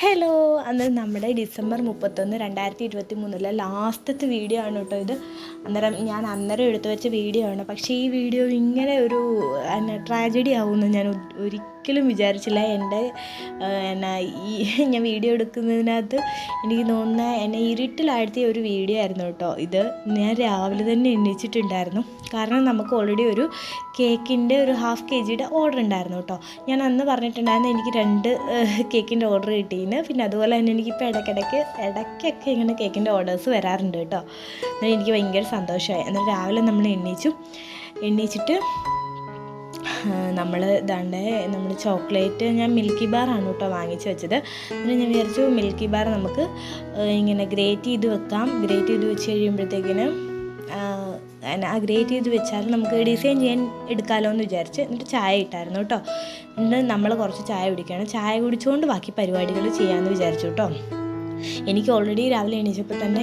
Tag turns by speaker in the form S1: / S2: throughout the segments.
S1: Hello അന്നേരം നമ്മുടെ December മുപ്പത്തൊന്ന് രണ്ടായിരത്തി ഇരുപത്തി മൂന്നിലെ ലാസ്റ്റത്തെ വീഡിയോ ആണ് കേട്ടോ ഇത്. അന്നേരം ഞാൻ അന്നേരം എടുത്തു വെച്ച വീഡിയോ ആണ്. പക്ഷേ ഈ വീഡിയോ ഇങ്ങനെ ഒരു ട്രാജഡി ആവുമെന്ന് ഞാൻ ഒ- ഒരിക്കലും വിചാരിച്ചില്ല. എന്റെ എന്നാ ഈ ഞാൻ വീഡിയോ എടുക്കുന്നതിനകത്ത് എനിക്ക് തോന്നുന്ന എന്നെ ഇരുട്ടിലാഴ്ത്തിയ ഒരു വീഡിയോ ആയിരുന്നു കേട്ടോ. ഇത് ഞാൻ രാവിലെ തന്നെ എണ്ണിച്ചിട്ടുണ്ടായിരുന്നു. കാരണം നമുക്ക് ഓൾറെഡി ഒരു കേക്കിന്റെ ഒരു ഹാഫ് കെ ജിയുടെ ഓർഡർ ഉണ്ടായിരുന്നു കേട്ടോ. ഞാൻ അന്ന് പറഞ്ഞിട്ടുണ്ടായിരുന്നു എനിക്ക് രണ്ട് കേക്കിന്റെ ഓർഡർ കിട്ടിയിന് പിന്നെ അതുപോലെ തന്നെ എനിക്കിപ്പോൾ ഇടയ്ക്കിടയ്ക്ക് ഇടയ്ക്കൊക്കെ ഇങ്ങനെ കേക്കിന്റെ ഓർഡേഴ്സ് വരാറുണ്ട് കേട്ടോ. എന്നാൽ എനിക്ക് ഭയങ്കര സന്തോഷമായി. എന്നാൽ രാവിലെ നമ്മൾ എണ്ണീച്ചു. എണ്ണീച്ചിട്ട് നമ്മൾ ഇതാണ്ട് നമ്മൾ ചോക്ലേറ്റ് ഞാൻ മിൽക്കി ബാറാണ് കേട്ടോ വാങ്ങിച്ചു വെച്ചത്. പിന്നെ ഞാൻ വിചാരിച്ചു മിൽക്കി ബാർ നമുക്ക് ഇങ്ങനെ ഗ്രേറ്റ് ചെയ്ത് വെക്കാം. ഗ്രേറ്റ് ചെയ്ത് വെച്ച് കഴിയുമ്പോഴത്തേക്കിന് ആ ഗ്രേറ്റ് ചെയ്ത് വെച്ചാൽ നമുക്ക് ഡിസൈൻ ചെയ്യാൻ എടുക്കാമല്ലോ എന്ന് വിചാരിച്ച് എന്നിട്ട് ചായ ഇട്ടായിരുന്നു കേട്ടോ. എന്നിട്ട് നമ്മൾ കുറച്ച് ചായ കുടിക്കുകയാണ്. ചായ കുടിച്ചുകൊണ്ട് ബാക്കി പരിപാടികൾ ചെയ്യാമെന്ന് വിചാരിച്ചു കേട്ടോ. എനിക്ക് ഓൾറെഡി രാവിലെ എണീച്ചപ്പോൾ തന്നെ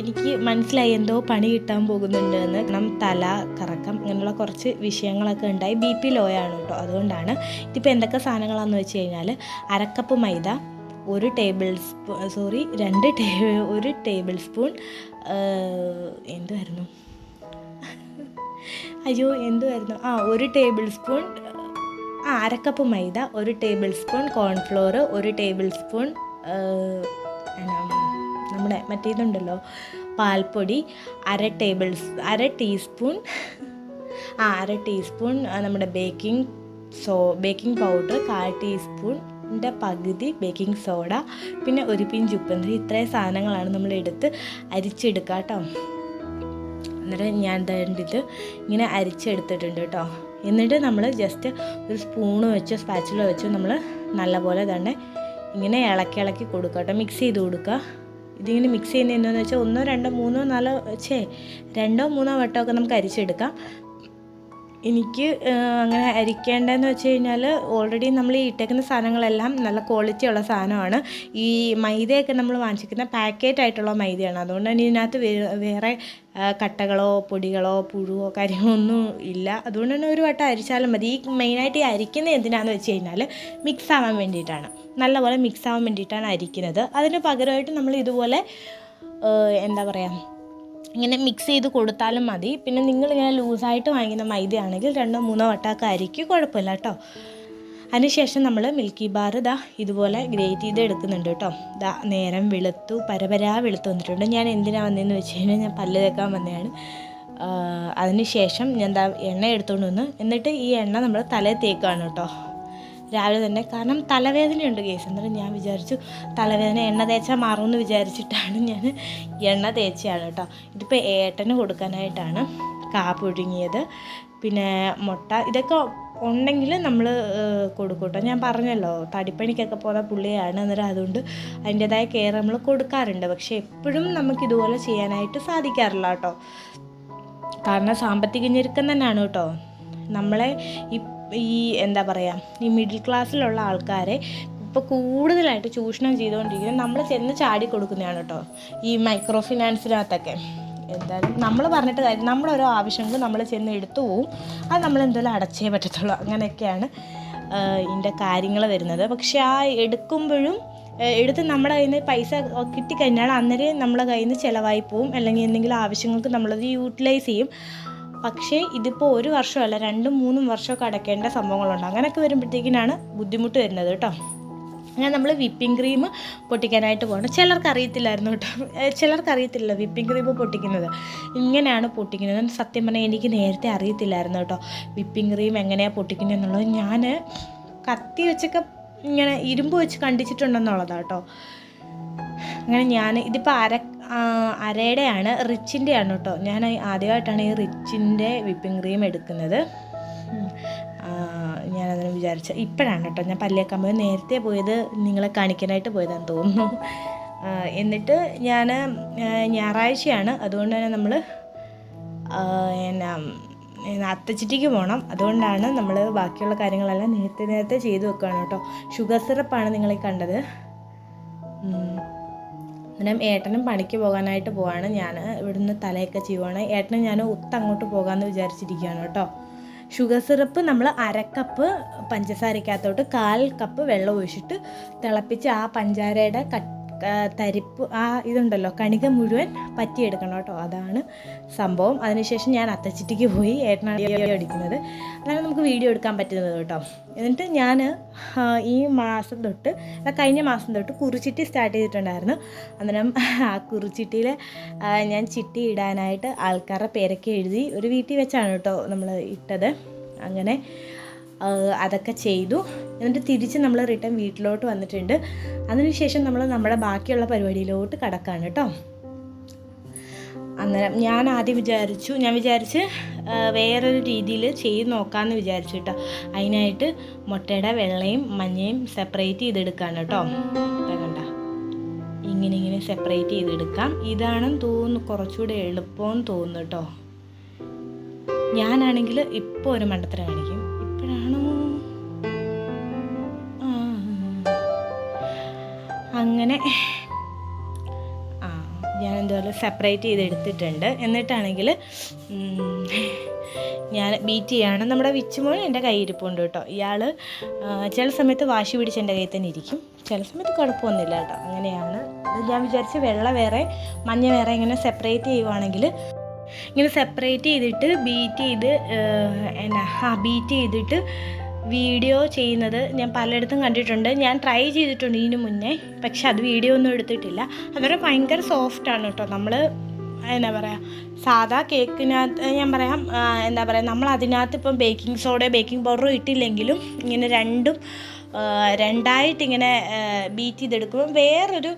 S1: എനിക്ക് മനസ്സിലായി എന്തോ പണി കിട്ടാൻ പോകുന്നുണ്ട് എന്ന്. കാരണം തല കറക്കം അങ്ങനെയുള്ള കുറച്ച് വിഷയങ്ങളൊക്കെ ഉണ്ടായി. ബി പി ലോ ആണ് കേട്ടോ അതുകൊണ്ടാണ് ഇതിപ്പോൾ എന്തൊക്കെ സാധനങ്ങളാണെന്ന് വെച്ച് കഴിഞ്ഞാൽ അരക്കപ്പ് മൈദ ഒരു ടേബിൾ സ്പൂ സോറി രണ്ട് ടേ ഒരു ടേബിൾ സ്പൂൺ എന്തുമായിരുന്നു അയ്യോ എന്തുമായിരുന്നു ആ ഒരു ടേബിൾ സ്പൂൺ ആ അരക്കപ്പ് മൈദ ഒരു ടേബിൾ സ്പൂൺ കോൺഫ്ലോർ ഒരു ടേബിൾ സ്പൂൺ നമ്മുടെ മറ്റേതുണ്ടല്ലോ പാൽപ്പൊടി അര ടേബിൾ സ്- അര ടീസ്പൂൺ ആ അര ടീസ്പൂൺ നമ്മുടെ ബേക്കിംഗ് സോ ബേക്കിംഗ് പൗഡർ കാൽ ടീസ്പൂണിന്റെ പകുതി ബേക്കിംഗ് സോഡ പിന്നെ ഒരു പിഞ്ച് ഉപ്പ് ഇത്രയും സാധനങ്ങളാണ് നമ്മൾ എടുത്ത് അരിച്ചെടുക്കുക കേട്ടോ അന്നേരം ഞാൻ ഇത് ഇങ്ങനെ അരിച്ചെടുത്തിട്ടുണ്ട് കേട്ടോ എന്നിട്ട് നമ്മൾ ജസ്റ്റ് ഒരു സ്പൂണ് വെച്ചോ സ്പാച്ചിലോ വെച്ചോ നമ്മൾ നല്ലപോലെ തന്നെ ഇങ്ങനെ ഇളക്കി ഇളക്കി കൊടുക്കുക കേട്ടോ. മിക്സ് ചെയ്ത് കൊടുക്കുക. ഇതിങ്ങനെ മിക്സ് ചെയ്യുന്നത് എന്താണെന്ന് വെച്ചാൽ ഒന്നോ രണ്ടോ മൂന്നോ നാലോ ഛേ രണ്ടോ മൂന്നോ വട്ടമൊക്കെ നമുക്ക് അരിച്ചെടുക്കാം. എനിക്ക് അങ്ങനെ അരിക്കേണ്ടതെന്ന് വെച്ച് കഴിഞ്ഞാൽ ഓൾറെഡി നമ്മൾ ഈ ഇട്ടേക്കുന്ന സാധനങ്ങളെല്ലാം നല്ല ക്വാളിറ്റി ഉള്ള സാധനമാണ്. ഈ മൈദയൊക്കെ നമ്മൾ വാങ്ങിച്ചിരിക്കുന്ന പാക്കറ്റ് ആയിട്ടുള്ള മൈദയാണ്. അതുകൊണ്ട് തന്നെ ഇതിനകത്ത് വേറെ കട്ടകളോ പൊടികളോ പുഴുവോ കാര്യങ്ങളോ ഒന്നും ഇല്ല. അതുകൊണ്ട് തന്നെ ഒരു വട്ടം അരിച്ചാലും മതി. ഈ മെയിനായിട്ട് ഈ അരിക്കുന്നത് എന്തിനാണെന്ന് വെച്ച് കഴിഞ്ഞാൽ മിക്സ് ആവാൻ വേണ്ടിയിട്ടാണ്. നല്ലപോലെ മിക്സ് ആവാൻ വേണ്ടിയിട്ടാണ് അരിക്കുന്നത്. അതിന് പകരമായിട്ട് നമ്മൾ ഇതുപോലെ എന്താ പറയുക ഇങ്ങനെ മിക്സ് ചെയ്ത് കൊടുത്താലും മതി. പിന്നെ നിങ്ങളിങ്ങനെ ലൂസായിട്ട് വാങ്ങിക്കുന്ന മൈദയാണെങ്കിൽ രണ്ടോ മൂന്നോ വട്ടമൊക്കെ അരിക്ക് കുഴപ്പമില്ല കേട്ടോ അതിനുശേഷം നമ്മൾ മിൽക്കി ബാർ ഇതാ ഇതുപോലെ ഗ്രേറ്റ് ചെയ്ത് എടുക്കുന്നുണ്ട് കേട്ടോ ഇതാ നേരം വെളുത്തു പരപരാ വെളുത്തു വന്നിട്ടുണ്ട്. ഞാൻ എന്തിനാണ് വന്നതെന്ന് വെച്ച് കഴിഞ്ഞാൽ ഞാൻ പല്ല് തേക്കാൻ വന്നതാണ്. അതിനുശേഷം ഞാൻ എന്താ എണ്ണ എടുത്തുകൊണ്ട് വന്ന്. എന്നിട്ട് ഈ എണ്ണ നമ്മൾ തലയിൽ തേക്കുകയാണ് കേട്ടോ രാവിലെ തന്നെ. കാരണം തലവേദനയുണ്ട് കേസ്. എന്നിട്ട് ഞാൻ വിചാരിച്ചു തലവേദന എണ്ണ തേച്ചാൽ മാറുമെന്ന് വിചാരിച്ചിട്ടാണ് ഞാൻ എണ്ണ തേച്ചയാണ് കേട്ടോ. ഇതിപ്പോൾ ഏട്ടന് കൊടുക്കാനായിട്ടാണ് കാ പുഴുങ്ങിയത് പിന്നെ മുട്ട ഇതൊക്കെ ഉണ്ടെങ്കിൽ നമ്മൾ കൊടുക്കും കേട്ടോ ഞാൻ പറഞ്ഞല്ലോ തടിപ്പണിക്കൊക്കെ പോകുന്ന പുള്ളിയാണ്. അന്നേരം അതുകൊണ്ട് അതിന്റെതായ കെയർ നമ്മൾ കൊടുക്കാറുണ്ട്. പക്ഷേ എപ്പോഴും നമുക്ക് ഇതുപോലെ ചെയ്യാനായിട്ട് സാധിക്കാറില്ല കേട്ടോ. കാരണം സാമ്പത്തിക ഞെരുക്കം തന്നെയാണ് കേട്ടോ. നമ്മളെ ഈ ഈ എന്താ പറയുക ഈ മിഡിൽ ക്ലാസ്സിലുള്ള ആൾക്കാരെ ഇപ്പോൾ കൂടുതലായിട്ട് ചൂഷണം ചെയ്തുകൊണ്ടിരിക്കുന്നത് നമ്മൾ ചെന്ന് ചാടി കൊടുക്കുന്നതാണ് കേട്ടോ. ഈ മൈക്രോ ഫിനാൻസിനകത്തൊക്കെ എന്തായാലും നമ്മൾ പറഞ്ഞിട്ട് കാര്യം നമ്മുടെ ഓരോ ആവശ്യങ്ങൾ നമ്മൾ ചെന്ന് എടുത്തു പോവും. അത് നമ്മൾ എന്തായാലും അടച്ചേ പറ്റത്തുള്ളൂ. അങ്ങനെയൊക്കെയാണ് ഇതിന്റെ കാര്യങ്ങൾ വരുന്നത്. പക്ഷെ ആ എടുക്കുമ്പോഴും എടുത്ത് നമ്മുടെ കയ്യിൽ നിന്ന് പൈസ കിട്ടിക്കഴിഞ്ഞാൽ അന്നേരം നമ്മുടെ കയ്യിൽ നിന്ന് ചിലവായി പോവും. അല്ലെങ്കിൽ എന്തെങ്കിലും ആവശ്യങ്ങൾക്ക് നമ്മളത് യൂട്ടിലൈസ് ചെയ്യും. പക്ഷേ ഇതിപ്പോൾ ഒരു വർഷമല്ല രണ്ടും മൂന്നും വർഷമൊക്കെ അടയ്ക്കേണ്ട സംഭവങ്ങളുണ്ട്. അങ്ങനെയൊക്കെ വരുമ്പോഴത്തേക്കിനാണ് ബുദ്ധിമുട്ട് വരുന്നത് കേട്ടോ. അങ്ങനെ നമ്മൾ വിപ്പിംഗ് ക്രീം പൊട്ടിക്കാനായിട്ട് പോകണം ചിലർക്ക് അറിയത്തില്ലായിരുന്നു കേട്ടോ. ചിലർക്ക് അറിയത്തില്ല വിപ്പിംഗ് ക്രീം പൊട്ടിക്കുന്നത്. ഇങ്ങനെയാണ് പൊട്ടിക്കുന്നത്. സത്യം പറഞ്ഞാൽ എനിക്ക് നേരത്തെ അറിയത്തില്ലായിരുന്നു കേട്ടോ വിപ്പിംഗ് ക്രീം എങ്ങനെയാണ് പൊട്ടിക്കുന്നത് എന്നുള്ളത്. ഞാൻ കത്തി വെച്ചൊക്കെ ഇങ്ങനെ ഇരുമ്പ് വെച്ച് കണ്ടിച്ചിട്ടുണ്ടെന്നുള്ളതാണ് കേട്ടോ. അങ്ങനെ ഞാൻ ഇതിപ്പോൾ അര അരയുടെയാണ് റിച്ചിന്റെ ആണ് കേട്ടോ ഞാൻ ആദ്യമായിട്ടാണ് ഈ റിച്ചിന്റെ വിപ്പിംഗ് ക്രീം എടുക്കുന്നത്. ഞാനതിന് വിചാരിച്ച ഇപ്പോഴാണ് കേട്ടോ ഞാൻ പല്ലേക്കാൻ പോയത് നേരത്തെ പോയത് നിങ്ങളെ കാണിക്കാനായിട്ട് പോയതാന്ന് തോന്നുന്നു. എന്നിട്ട് ഞാൻ ഞായറാഴ്ചയാണ്. അതുകൊണ്ട് തന്നെ നമ്മൾ എന്നാ അത്തച്ചിട്ടിക്ക് പോകണം അതുകൊണ്ടാണ് നമ്മൾ ബാക്കിയുള്ള കാര്യങ്ങളെല്ലാം നേരത്തെ നേരത്തെ ചെയ്തു വെക്കുകയാണ് കേട്ടോ ഷുഗർ സിറപ്പാണ് നിങ്ങളെ കണ്ടത്. അന്നേരം ഏട്ടനും പണിക്ക് പോകാനായിട്ട് പോവാണ്. ഞാൻ ഇവിടുന്ന് തലയൊക്കെ ചെയ്യുവാണ് ഏട്ടനും ഞാൻ ഒത്തങ്ങോട്ട് പോകാമെന്ന് വിചാരിച്ചിരിക്കുകയാണ് കേട്ടോ. ഷുഗർ സിറപ്പ് നമ്മൾ അരക്കപ്പ് പഞ്ചസാരക്കകത്തോട്ട് കാൽ കപ്പ് വെള്ളം ഒഴിച്ചിട്ട് തിളപ്പിച്ച് ആ പഞ്ചാരയുടെ കട്ട് തരിപ്പ് ആ ഇതുണ്ടല്ലോ കണിക മുഴുവൻ പറ്റിയെടുക്കണം കേട്ടോ. അതാണ് സംഭവം. അതിനുശേഷം ഞാൻ അത്തച്ചിട്ടിക്ക് പോയി ഏട്ടനാണ് അടിക്കുന്നത് അതാണ് നമുക്ക് വീഡിയോ എടുക്കാൻ പറ്റുന്നത് കേട്ടോ. എന്നിട്ട് ഞാൻ ഈ മാസം തൊട്ട് കഴിഞ്ഞ മാസം തൊട്ട് കുറിച്ചിട്ടി സ്റ്റാർട്ട് ചെയ്തിട്ടുണ്ടായിരുന്നു. അന്നേരം ആ കുറിച്ചിട്ടിയിൽ ഞാൻ ചിട്ടി ഇടാനായിട്ട് ആൾക്കാരുടെ പേരൊക്കെ എഴുതി ഒരു വീട്ടിൽ വെച്ചാണ് കേട്ടോ നമ്മൾ ഇട്ടത്. അങ്ങനെ അതൊക്കെ ചെയ്തു. എന്നിട്ട് തിരിച്ച് നമ്മൾ റിട്ടേൺ വീട്ടിലോട്ട് വന്നിട്ടുണ്ട്. അതിനുശേഷം നമ്മൾ നമ്മുടെ ബാക്കിയുള്ള പരിപാടിയിലോട്ട് കടക്കാണ് കേട്ടോ. അന്നേരം ഞാൻ ആദ്യം വിചാരിച്ചു ഞാൻ വിചാരിച്ച് വേറൊരു രീതിയിൽ ചെയ്ത് നോക്കാമെന്ന് വിചാരിച്ചു കേട്ടോ. അതിനായിട്ട് മുട്ടയുടെ വെള്ളയും മഞ്ഞയും സെപ്പറേറ്റ് ചെയ്തെടുക്കാണ് കേട്ടോ. കണ്ട. ഇങ്ങനെ ഇങ്ങനെ സെപ്പറേറ്റ് ചെയ്തെടുക്കാം. ഇതാണെന്ന് തോന്നുന്നു കുറച്ചുകൂടെ എളുപ്പമെന്ന് തോന്നുന്നു കേട്ടോ. ഞാനാണെങ്കിൽ ഇപ്പോൾ ഒരു മണ്ടത്തരം കാണിക്കും. ഇപ്പോഴാണോ അങ്ങനെ ആ ഞാൻ എന്തുപോലെ സെപ്പറേറ്റ് ചെയ്ത് എടുത്തിട്ടുണ്ട് എന്നിട്ടാണെങ്കിൽ ഞാൻ ബീറ്റ് ചെയ്യാണ്. നമ്മുടെ വിച്ചുമോൻ എന്റെ കയ്യിരിപ്പുണ്ട് കേട്ടോ. ഇയാൾ ചില സമയത്ത് വാശി പിടിച്ച് എന്റെ കയ്യിൽ തന്നെ ഇരിക്കും. ചില സമയത്ത് കുഴപ്പമൊന്നുമില്ല കേട്ടോ. അങ്ങനെയാണ്. ഞാൻ വിചാരിച്ച് വെള്ള വേറെ മഞ്ഞ വേറെ ഇങ്ങനെ സെപ്പറേറ്റ് ചെയ്യുവാണെങ്കിൽ ഇങ്ങനെ സെപ്പറേറ്റ് ചെയ്തിട്ട് ബീറ്റ് ചെയ്ത് എന്നാ ആ ബീറ്റ് ചെയ്തിട്ട് വീഡിയോ ചെയ്യുന്നത് ഞാൻ പലയിടത്തും കണ്ടിട്ടുണ്ട്. ഞാൻ ട്രൈ ചെയ്തിട്ടുണ്ട് ഇതിനു മുന്നേ പക്ഷെ അത് വീഡിയോ ഒന്നും എടുത്തിട്ടില്ല. അതൊരു ഭയങ്കര സോഫ്റ്റാണ് കേട്ടോ. നമ്മൾ എന്താ പറയുക സാധാ കേക്കിനകത്ത് ഞാൻ പറയാം എന്താ പറയുക നമ്മൾ അതിനകത്ത് ഇപ്പം ബേക്കിംഗ് സോഡ ബേക്കിംഗ് പൗഡറും ഇട്ടില്ലെങ്കിലും ഇങ്ങനെ രണ്ടും രണ്ടായിട്ട് ഇങ്ങനെ ബീറ്റ് ചെയ്തെടുക്കുമ്പോൾ വേറൊരു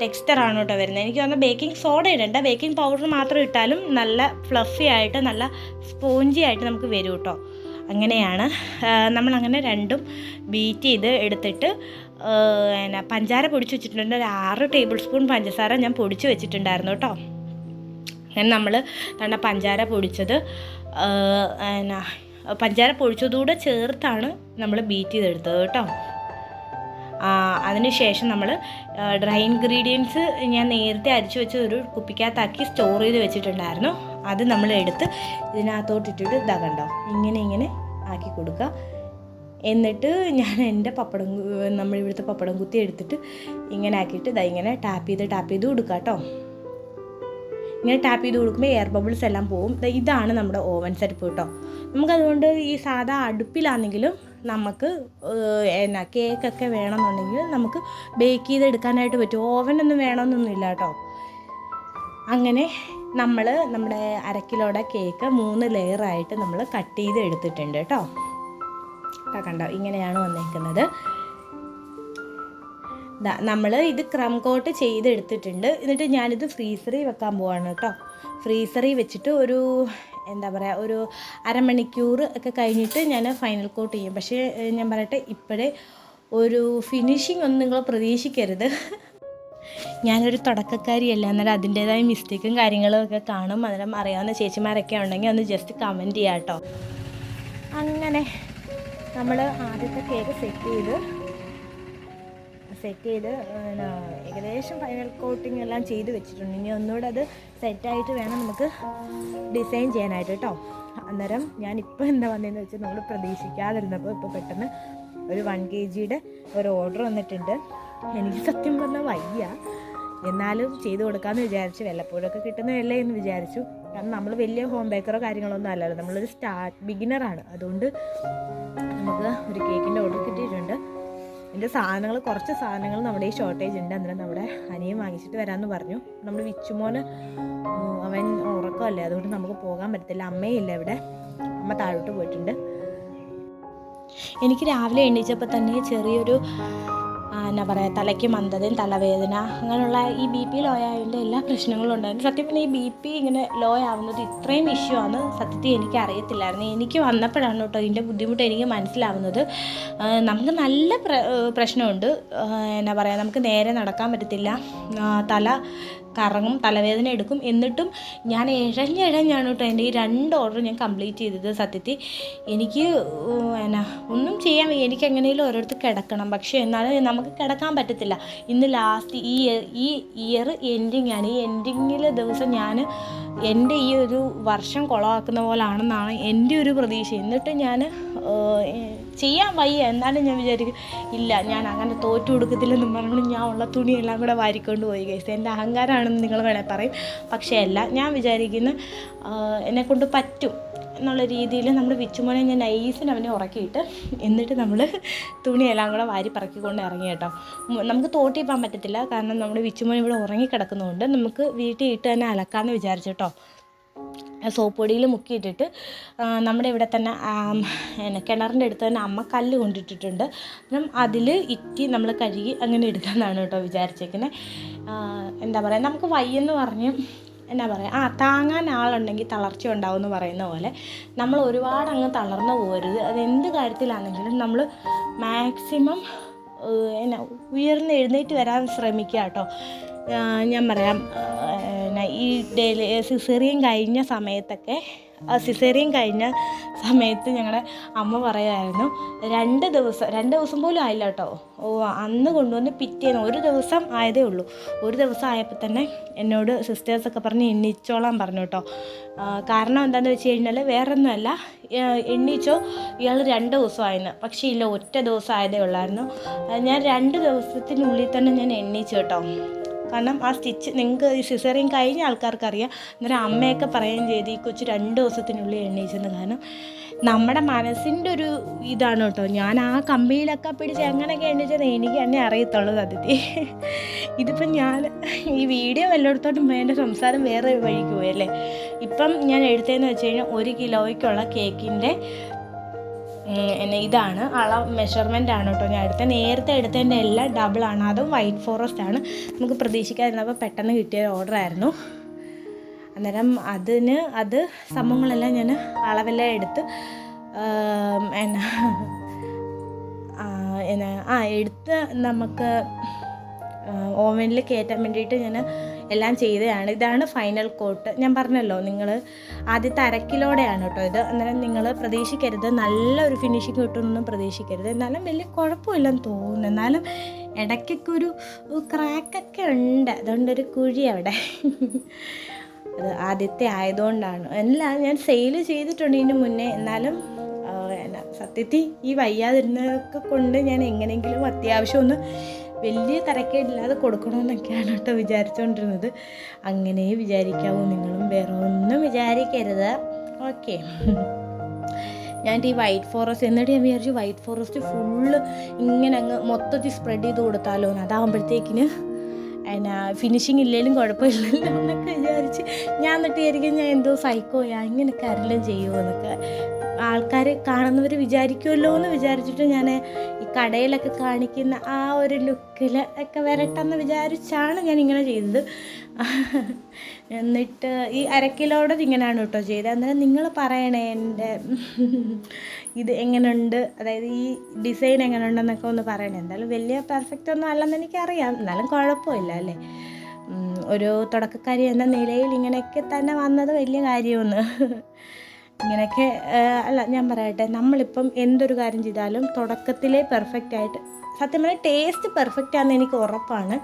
S1: ടെക്സ്ചറാണ് കേട്ടോ വരുന്നത്. എനിക്ക് തോന്നുന്നത് ബേക്കിംഗ് സോഡ ഇടണ്ട. ബേക്കിംഗ് പൗഡർ മാത്രം ഇട്ടാലും നല്ല ഫ്ലഫി ആയിട്ട് നല്ല സ്പോഞ്ചി ആയിട്ട് നമുക്ക് വരും കേട്ടോ. അങ്ങനെയാണ്. നമ്മളങ്ങനെ രണ്ടും ബീറ്റ് ചെയ്ത് എടുത്തിട്ട് എന്നാ പഞ്ചാര പൊടിച്ച് വെച്ചിട്ടുണ്ട്. ഒരു ആറ് ടേബിൾ സ്പൂൺ പഞ്ചസാര ഞാൻ പൊടിച്ച് വെച്ചിട്ടുണ്ടായിരുന്നു കേട്ടോ. അങ്ങനെ നമ്മൾ തണ്ട പഞ്ചാര പൊടിച്ചത് എന്നാ പഞ്ചാര പൊടിച്ചതുകൂടെ ചേർത്താണ് നമ്മൾ ബീറ്റ് ചെയ്തെടുത്തത് കേട്ടോ. അതിനുശേഷം നമ്മൾ ഡ്രൈ ഇൻഗ്രീഡിയൻസ് ഞാൻ നേരത്തെ അരിച്ചു വെച്ച് ഒരു കുപ്പിക്കകത്താക്കി സ്റ്റോർ ചെയ്ത് വെച്ചിട്ടുണ്ടായിരുന്നു. അത് നമ്മൾ എടുത്ത് ഇതിനകത്തോട്ട് ഇട്ടിട്ട് ഇതാ കണ്ടോ? ഇങ്ങനെ ഇങ്ങനെ ആക്കി കൊടുക്കുക. എന്നിട്ട് ഞാൻ എന്റെ പപ്പടം നമ്മൾ ഇവിടുത്തെ പപ്പടം കുത്തി എടുത്തിട്ട് ഇങ്ങനെ ആക്കിയിട്ട് ഇതാ ഇങ്ങനെ ടാപ്പ് ചെയ്ത് ടാപ്പ് ചെയ്ത് കൊടുക്കുക കേട്ടോ. ഇങ്ങനെ ടാപ്പ് ചെയ്ത് കൊടുക്കുമ്പോൾ എയർ ബബിൾസ് എല്ലാം പോവും. ഇതാണ് നമ്മുടെ ഓവൻ സെറ്റപ്പ് കേട്ടോ. നമുക്കതുകൊണ്ട് ഈ സാധാ അടുപ്പിലാണെങ്കിലും നമുക്ക് എന്നാ കേക്കൊക്കെ വേണമെന്നുണ്ടെങ്കിൽ നമുക്ക് ബേക്ക് ചെയ്തെടുക്കാനായിട്ട് പറ്റും. ഓവനൊന്നും വേണമെന്നൊന്നുമില്ല കേട്ടോ. അങ്ങനെ നമ്മൾ നമ്മുടെ അര കിലോയുടെ കേക്ക് മൂന്ന് ലെയറായിട്ട് നമ്മൾ കട്ട് ചെയ്ത് എടുത്തിട്ടുണ്ട് കേട്ടോ. കണ്ടോ ഇങ്ങനെയാണ് വന്നേക്കുന്നത്. നമ്മൾ ഇത് ക്രം കോട്ട് ചെയ്തെടുത്തിട്ടുണ്ട് എന്നിട്ട് ഞാനിത് ഫ്രീസറിൽ വെക്കാൻ പോവാണ് കേട്ടോ. ഫ്രീസറിൽ വെച്ചിട്ട് ഒരു എന്താ പറയുക ഒരു അരമണിക്കൂർ ഒക്കെ കഴിഞ്ഞിട്ട് ഞാൻ ഫൈനൽ കോട്ട് ചെയ്യും. പക്ഷേ ഞാൻ പറയട്ടെ ഇപ്പോഴേ ഒരു ഫിനിഷിംഗ് ഒന്നും നിങ്ങൾ പ്രതീക്ഷിക്കരുത്. ഞാനൊരു തുടക്കക്കാരിയല്ല എന്നാലും അതിന്റേതായ മിസ്റ്റേക്കും കാര്യങ്ങളും ഒക്കെ കാണും. അന്നേരം അറിയാവുന്ന ചേച്ചിമാരൊക്കെ ഉണ്ടെങ്കിൽ ഒന്ന് ജസ്റ്റ് കമന്റ് ചെയ്യാം കേട്ടോ. അങ്ങനെ നമ്മൾ ആദ്യത്തെ കേക്ക് സെറ്റ് ചെയ്ത് സെറ്റ് ചെയ്ത് ഏകദേശം ഫൈനൽ കോട്ടിംഗ് എല്ലാം ചെയ്ത് വെച്ചിട്ടുണ്ട്. ഇനി ഒന്നുകൂടെ അത് സെറ്റായിട്ട് വേണം നമുക്ക് ഡിസൈൻ ചെയ്യാനായിട്ട് കേട്ടോ. അന്നേരം ഞാൻ ഇപ്പോൾ എന്താ വന്നതെന്ന് വെച്ചാൽ നമ്മൾ പ്രതീക്ഷിക്കാതിരുന്നപ്പോൾ ഇപ്പോൾ പെട്ടെന്ന് ഒരു വൺ കെ ജിയുടെ ഒരു ഓർഡർ വന്നിട്ടുണ്ട്. എനിക്ക് സത്യം പറഞ്ഞാൽ വയ്യ. എന്നാലും ചെയ്തു കൊടുക്കാമെന്ന് വിചാരിച്ചു വല്ലപ്പോഴൊക്കെ കിട്ടുന്നതല്ലേ എന്ന് വിചാരിച്ചു. കാരണം നമ്മൾ വലിയ ഹോം ബേക്കറോ കാര്യങ്ങളൊന്നും അല്ലല്ലോ. നമ്മളൊരു സ്റ്റാർട്ട് ബിഗിനറാണ് അതുകൊണ്ട് നമുക്ക് ഒരു കേക്കിന്റെ ഓർഡർ കിട്ടിയിട്ടുണ്ട്. എന്റെ സാധനങ്ങൾ കുറച്ച് സാധനങ്ങൾ നമ്മുടെ ഈ ഷോർട്ടേജ് ഉണ്ട്. അന്നേരം നമ്മുടെ അനിയൻ വാങ്ങിച്ചിട്ട് വരാമെന്ന് പറഞ്ഞു. നമ്മൾ വിച്ചുമോന് അവൻ ഉറക്കമല്ലേ? അതുകൊണ്ട് നമുക്ക് പോകാൻ പറ്റത്തില്ല. അമ്മയില്ല ഇവിടെ. അമ്മ താഴോട്ട് പോയിട്ടുണ്ട്. എനിക്ക് രാവിലെ എണീച്ചപ്പോൾ തന്നെ ചെറിയൊരു എന്നാ പറയുക തലയ്ക്ക് മന്ദതയും തലവേദന അങ്ങനെയുള്ള ഈ ബി പി ലോ ആയതിന്റെ എല്ലാ പ്രശ്നങ്ങളും ഉണ്ടായിരുന്നു. സത്യം പറഞ്ഞാൽ ഈ ബി പി ഇങ്ങനെ ലോ ആവുന്നത് ഇത്രയും ഇഷ്യൂ ആണ്. സത്യത്തിൽ എനിക്ക് അറിയത്തില്ലായിരുന്നു. എനിക്ക് വന്നപ്പോഴാണ് കേട്ടോ ഇതിന്റെ ബുദ്ധിമുട്ട് എനിക്ക് മനസ്സിലാവുന്നത്. നമുക്ക് നല്ല പ്രശ്നമുണ്ട്. എന്നാ പറയുക നമുക്ക് നേരെ നടക്കാൻ പറ്റത്തില്ല. തല കറങ്ങും തലവേദന എടുക്കും. എന്നിട്ടും ഞാൻ ഇഴഞ്ഞിഴഞ്ഞാണ് കേട്ടോ എന്റെ ഈ രണ്ട് ഓർഡർ ഞാൻ കംപ്ലീറ്റ് ചെയ്തത് സത്യത്തിൽ. എനിക്ക് എന്നാ ഒന്നും ചെയ്യാൻ എനിക്ക് എങ്ങനെയും ഓരോരുത്തർ കിടക്കണം. പക്ഷേ എന്നാലും നമുക്ക് കിടക്കാൻ പറ്റത്തില്ല. ഇന്ന് ലാസ്റ്റ് ഈ ഈ ഇയർ എൻഡിങ് ആണ് ഈ എൻഡിങ്ങിലെ ദിവസം ഞാൻ എന്റെ ഈ ഒരു വർഷം കുളമാക്കുന്ന പോലാണെന്നാണ് എന്റെ ഒരു പ്രതീക്ഷ. എന്നിട്ട് ഞാൻ ചെയ്യാൻ വയ്യ. എന്നാലും ഞാൻ വിചാരിക്കും ഇല്ല ഞാൻ അങ്ങനെ തോറ്റു കൊടുക്കത്തില്ലെന്നും പറഞ്ഞു ഞാൻ ഉള്ള തുണിയെല്ലാം കൂടെ വാരിക്കൊണ്ട് പോയി കഴിച്ചു എന്റെ അഹങ്കാരമാണെന്ന് നിങ്ങൾ വേണേൽ പറയും. പക്ഷേ അല്ല ഞാൻ വിചാരിക്കുന്നു എന്നെക്കൊണ്ട് പറ്റും എന്നുള്ള രീതിയിൽ നമ്മൾ വിച്ചുമോനെ ഞാൻ നൈസിന് അവനെ ഉറക്കിയിട്ട് എന്നിട്ട് നമ്മൾ തുണിയെല്ലാം കൂടെ വാരി പറക്കിക്കൊണ്ട് ഇറങ്ങി കേട്ടോ. നമുക്ക് തോട്ടി പോകാൻ പറ്റത്തില്ല. കാരണം നമ്മുടെ വിച്ചുമോൻ ഇവിടെ ഉറങ്ങി കിടക്കുന്നതുകൊണ്ട് നമുക്ക് വീട്ടിൽ ഇട്ട് തന്നെ അലക്കാമെന്ന് വിചാരിച്ചു കേട്ടോ. സോപ്പ് പൊടിയിൽ മുക്കിയിട്ടിട്ട് നമ്മുടെ ഇവിടെ തന്നെ പിന്നെ കിണറിന്റെ അടുത്ത് തന്നെ അമ്മ കല്ല് കൊണ്ടിട്ടിട്ടുണ്ട്. അപ്പം അതിൽ ഇറ്റി നമ്മൾ കഴുകി അങ്ങനെ എടുക്കാമെന്നാണ് കേട്ടോ വിചാരിച്ചേക്കുന്നത് എന്താ പറയുക നമുക്ക് വയ്യെന്ന് പറഞ്ഞ് എന്നാ പറയുക ആ താങ്ങാൻ ആളുണ്ടെങ്കിൽ തളർച്ച ഉണ്ടാവും എന്ന് പറയുന്ന പോലെ നമ്മൾ ഒരുപാട് അങ്ങ് തളർന്നു പോകരുത് അത് എന്ത് കാര്യത്തിലാണെങ്കിലും നമ്മൾ മാക്സിമം എന്നാ ഉയർന്ന് എഴുന്നേറ്റ് വരാൻ ശ്രമിക്കുക കേട്ടോ. ഞാൻ പറയാം ആ, എന്നാ ഈ ഡെലി സിസേറിയൻ കഴിഞ്ഞ സമയത്തൊക്കെ സിസേറിയൻ കഴിഞ്ഞ സമയത്ത് ഞങ്ങളുടെ അമ്മ പറയുമായിരുന്നു രണ്ട് ദിവസം രണ്ട് ദിവസം പോലും ആയില്ല കേട്ടോ. ഓ അന്ന് കൊണ്ടുവന്ന് പിറ്റേന്ന് ഒരു ദിവസം ആയതേ ഉള്ളൂ. ഒരു ദിവസം ആയപ്പോൾ തന്നെ എന്നോട് സിസ്റ്റേഴ്സൊക്കെ പറഞ്ഞ് എണ്ണിച്ചോളാൻ പറഞ്ഞു കേട്ടോ. കാരണം എന്താണെന്ന് വെച്ച് കഴിഞ്ഞാൽ വേറെ ഒന്നുമല്ല ഏ- എണ്ണീച്ചോ ഇയാൾ രണ്ട് ദിവസമായിരുന്നു പക്ഷേ ഇല്ല ഒറ്റ ദിവസം ആയതേ ഉള്ളായിരുന്നു. ഞാൻ രണ്ട് ദിവസത്തിനുള്ളിൽ തന്നെ ഞാൻ എണ്ണീച്ചു കേട്ടോ. കാരണം ആ സ്റ്റിച്ച് നിങ്ങൾക്ക് ഈ സിസറിങ് കഴിഞ്ഞ ആൾക്കാർക്കറിയാം. അന്നേരം അമ്മയൊക്കെ പറയുകയും ചെയ്ത് ഈ കൊച്ചു രണ്ട് ദിവസത്തിനുള്ളിൽ എണ്ണീച്ചെന്ന് കാരണം നമ്മുടെ മനസ്സിന്റെ ഒരു ഇതാണ് കേട്ടോ. ഞാൻ ആ കമ്പിയിലൊക്കെ പിടിച്ച് എങ്ങനെയൊക്കെ എണ്ണിച്ചത് എനിക്ക് തന്നെ അറിയത്തുള്ളൂ അതിഥി ഇതിപ്പം ഞാൻ ഈ വീഡിയോ വല്ലയിടത്തോട്ടും എന്റെ സംസാരം വേറെ വഴിക്ക് പോയല്ലേ ഇപ്പം ഞാൻ എടുത്തതെന്ന് വെച്ച് കഴിഞ്ഞാൽ ഒരു കിലോയ്ക്കുള്ള കേക്കിന്റെ എന്നെ ഇതാണ്. അള മെഷർമെന്റ് ആണ് കേട്ടോ ഞാൻ എടുത്തത് നേരത്തെ എടുത്തതിന്റെ എല്ലാം ഡബിളാണ് അതും വൈറ്റ് ഫോറസ്റ്റ് ആണ്. നമുക്ക് പ്രതീക്ഷിക്കാതിരുന്നപ്പോൾ പെട്ടെന്ന് കിട്ടിയ ആയിരുന്നു. അന്നേരം അതിന് അത് സംഭവങ്ങളെല്ലാം ഞാൻ അളവെല്ലാം എടുത്ത് എന്നാ എന്നാ ആ എടുത്ത് നമുക്ക് ഓവനിൽ കയറ്റാൻ വേണ്ടിയിട്ട് ഞാൻ എല്ലാം ചെയ്തതാണ്. ഇതാണ് ഫൈനൽ കോട്ട് ഞാൻ പറഞ്ഞല്ലോ നിങ്ങൾ ആദ്യത്തെ അരക്കിലോടെയാണ് കേട്ടോ ഇത്. അന്നേരം നിങ്ങൾ പ്രതീക്ഷിക്കരുത്. നല്ലൊരു ഫിനിഷിങ് കിട്ടുമെന്നൊന്നും പ്രതീക്ഷിക്കരുത്. എന്നാലും വലിയ കുഴപ്പമില്ലെന്ന് തോന്നുന്നു. എന്നാലും ഇടയ്ക്കൊക്കെ ഒരു ക്രാക്കൊക്കെ ഉണ്ട്. അതുകൊണ്ടൊരു കുഴി അവിടെ. അത് ആദ്യത്തെ ആയതുകൊണ്ടാണ്. അല്ല ഞാൻ സെയിൽ ചെയ്തിട്ടുണ്ട് ഇതിന് മുന്നേ. എന്നാലും സത്യത്തിൽ ഈ വയ്യാതിരുന്നതൊക്കെ കൊണ്ട് ഞാൻ എങ്ങനെയെങ്കിലും അത്യാവശ്യം ഒന്ന് വലിയ തരക്കേടില്ലാതെ കൊടുക്കണമെന്നൊക്കെയാണ് കേട്ടോ വിചാരിച്ചുകൊണ്ടിരുന്നത് അങ്ങനെ വിചാരിക്കാവൂ നിങ്ങളും വേറെ ഒന്നും വിചാരിക്കരുത്. ഓക്കെ. ഞാൻ ഈ വൈറ്റ് ഫോറസ്റ്റ് എന്നിട്ട് ഞാൻ വിചാരിച്ചു വൈറ്റ് ഫോറസ്റ്റ് ഫുള്ള് ഇങ്ങനെ അങ്ങ് മൊത്തത്തിൽ സ്പ്രെഡ് ചെയ്ത് കൊടുത്താലോ എന്ന്. അതാകുമ്പോഴത്തേക്കിന് എന്നാ ഫിനിഷിങ് ഇല്ലെങ്കിലും കുഴപ്പമില്ലല്ലോ എന്നൊക്കെ വിചാരിച്ച് ഞാൻ എന്നിട്ട് വിചാരിക്കും ഞാൻ എന്തോ സൈക്കോയാ ഇങ്ങനെയൊക്കെ ആരെല്ലാം ചെയ്യുമോ എന്നൊക്കെ. ആൾക്കാർ കാണുന്നവർ വിചാരിക്കുമല്ലോ എന്ന് വിചാരിച്ചിട്ട് ഞാൻ ഈ കടയിലൊക്കെ കാണിക്കുന്ന ആ ഒരു ലുക്കിൽ ഒക്കെ വരട്ടെന്ന് വിചാരിച്ചാണ് ഞാൻ ഇങ്ങനെ ചെയ്തത്. എന്നിട്ട് ഈ അരക്കിലോടെ ഇങ്ങനെയാണ് കേട്ടോ ചെയ്തത്. അന്നേരം നിങ്ങൾ പറയണേ എന്റെ ഇത് എങ്ങനെയുണ്ട് അതായത് ഈ ഡിസൈൻ എങ്ങനെയുണ്ടെന്നൊക്കെ ഒന്ന് പറയണേ. എന്തായാലും വലിയ പെർഫെക്റ്റ് ഒന്നും അല്ലെന്ന് എനിക്കറിയാം. എന്നാലും കുഴപ്പമില്ല അല്ലേ? ഒരു തുടക്കക്കാരി എന്ന നിലയിൽ ഇങ്ങനെയൊക്കെ തന്നെ വന്നത് വലിയ കാര്യമൊന്ന് ഇങ്ങനെയൊക്കെ അല്ല ഞാൻ പറയട്ടെ. നമ്മളിപ്പം എന്തൊരു കാര്യം ചെയ്താലും തുടക്കത്തിലേ പെർഫെക്റ്റ് ആയിട്ട് സത്യം പറഞ്ഞാൽ ടേസ്റ്റ് പെർഫെക്റ്റ് ആണെന്ന് എനിക്ക് ഉറപ്പാണ്.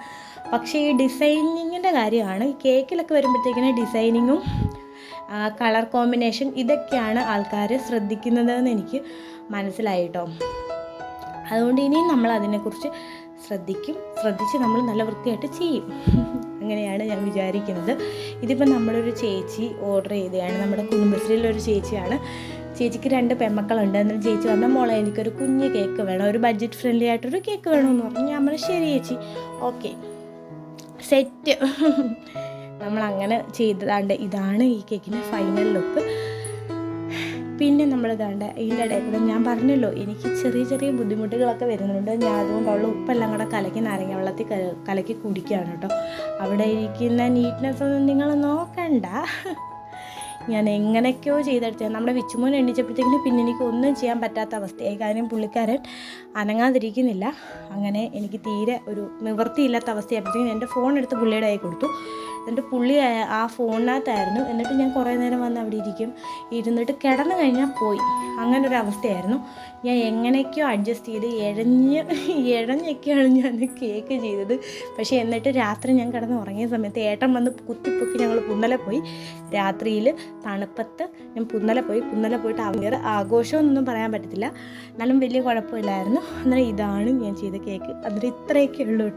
S1: പക്ഷേ ഈ ഡിസൈനിങ്ങിന്റെ കാര്യമാണ്. ഈ കേക്കിലൊക്കെ വരുമ്പോഴത്തേക്കിന് ഡിസൈനിങ്ങും കളർ കോമ്പിനേഷൻ ഇതൊക്കെയാണ് ആൾക്കാർ ശ്രദ്ധിക്കുന്നതെന്ന് എനിക്ക് മനസ്സിലായിട്ടോ. അതുകൊണ്ട് ഇനിയും നമ്മൾ അതിനെക്കുറിച്ച് ശ്രദ്ധിക്കും. ശ്രദ്ധിച്ച് നമ്മൾ നല്ല വൃത്തിയായിട്ട് ചെയ്യും. അങ്ങനെയാണ് ഞാൻ വിചാരിക്കുന്നത്. ഇതിപ്പോൾ നമ്മളൊരു ചേച്ചി ഓർഡർ ചെയ്തതാണ് നമ്മുടെ കുടുംബശ്രീയിലൊരു ചേച്ചിയാണ്. ചേച്ചിക്ക് രണ്ട് പെമ്മക്കളുണ്ട്. എന്നിട്ട് ചേച്ചി പറഞ്ഞാൽ മോളെ എനിക്കൊരു കുഞ്ഞ് കേക്ക് വേണം. ഒരു ബഡ്ജറ്റ് ഫ്രണ്ട്ലി ആയിട്ടൊരു കേക്ക് വേണമെന്ന് പറഞ്ഞു. ഞാൻ പറഞ്ഞു ശരി ചേച്ചി. ഓക്കെ സെറ്റ് നമ്മൾ അങ്ങനെ ചെയ്തതാണ്ട് ഇതാണ് ഈ കേക്കിന്റെ ഫൈനൽ ലുക്ക് പിന്നെ നമ്മൾ ഇതാണ്ട് ഇതിന്റെ ഇടയിൽ കൂടെ ഞാൻ പറഞ്ഞല്ലോ എനിക്ക് ചെറിയ ചെറിയ ബുദ്ധിമുട്ടുകളൊക്കെ വരുന്നുണ്ട്. ഞാൻ അതുകൊണ്ടുള്ള ഉപ്പെല്ലാം കൂടെ കലക്കി നാരങ്ങ വെള്ളത്തിൽ കലക്കി കുടിക്കുകയാണ് കേട്ടോ. അവിടെ ഇരിക്കുന്ന നീറ്റ്നെസ് ഒന്നും നിങ്ങൾ നോക്കണ്ട. ഞാൻ എങ്ങനെയൊക്കെയോ ചെയ്തെടുത്തത്. നമ്മുടെ വിച്ചുമോൻ എണ്ണിച്ചപ്പോഴത്തേക്കിനും പിന്നെ എനിക്ക് ഒന്നും ചെയ്യാൻ പറ്റാത്ത അവസ്ഥയായി. കാര്യം പുള്ളിക്കാരൻ അനങ്ങാതിരിക്കുന്നില്ല. അങ്ങനെ എനിക്ക് തീരെ ഒരു നിവൃത്തിയില്ലാത്ത അവസ്ഥയായപ്പോഴത്തേക്കും എന്റെ ഫോൺ എടുത്ത് പുള്ളിയുടെ കൈ കൊടുത്തു. എന്നിട്ട് പുള്ളി ആ- ഫോണിനകത്തായിരുന്നു. എന്നിട്ട് ഞാൻ കുറേ നേരം വന്ന് അവിടെ ഇരിക്കും. ഇരുന്നിട്ട് കിടന്നു കഴിഞ്ഞാൽ പോയി. അങ്ങനെ ഒരു അവസ്ഥയായിരുന്നു ഞാൻ എങ്ങനെയൊക്കെയോ അഡ്ജസ്റ്റ് ചെയ്ത് ഇഴഞ്ഞ് ഇഴഞ്ഞൊക്കെയാണ് ഞാൻ കേക്ക് ചെയ്തത്. പക്ഷേ എന്നിട്ട് രാത്രി ഞാൻ കിടന്ന് ഉറങ്ങിയ സമയത്ത് ഏട്ടൻ വന്ന് കുത്തിപ്പൊക്കി ഞങ്ങൾ പുന്നല പോയി. രാത്രിയിൽ തണുപ്പത്ത് ഞാൻ പുന്നല പോയി. പുന്നല പോയിട്ട് അവർ ആഘോഷമൊന്നും പറയാൻ പറ്റത്തില്ല. എന്നാലും വലിയ കുഴപ്പമില്ലായിരുന്നു. അന്നേരം ഇതാണ് ഞാൻ ചെയ്ത കേക്ക് അന്നേരം ഇത്രയൊക്കെ ഉള്ളൂ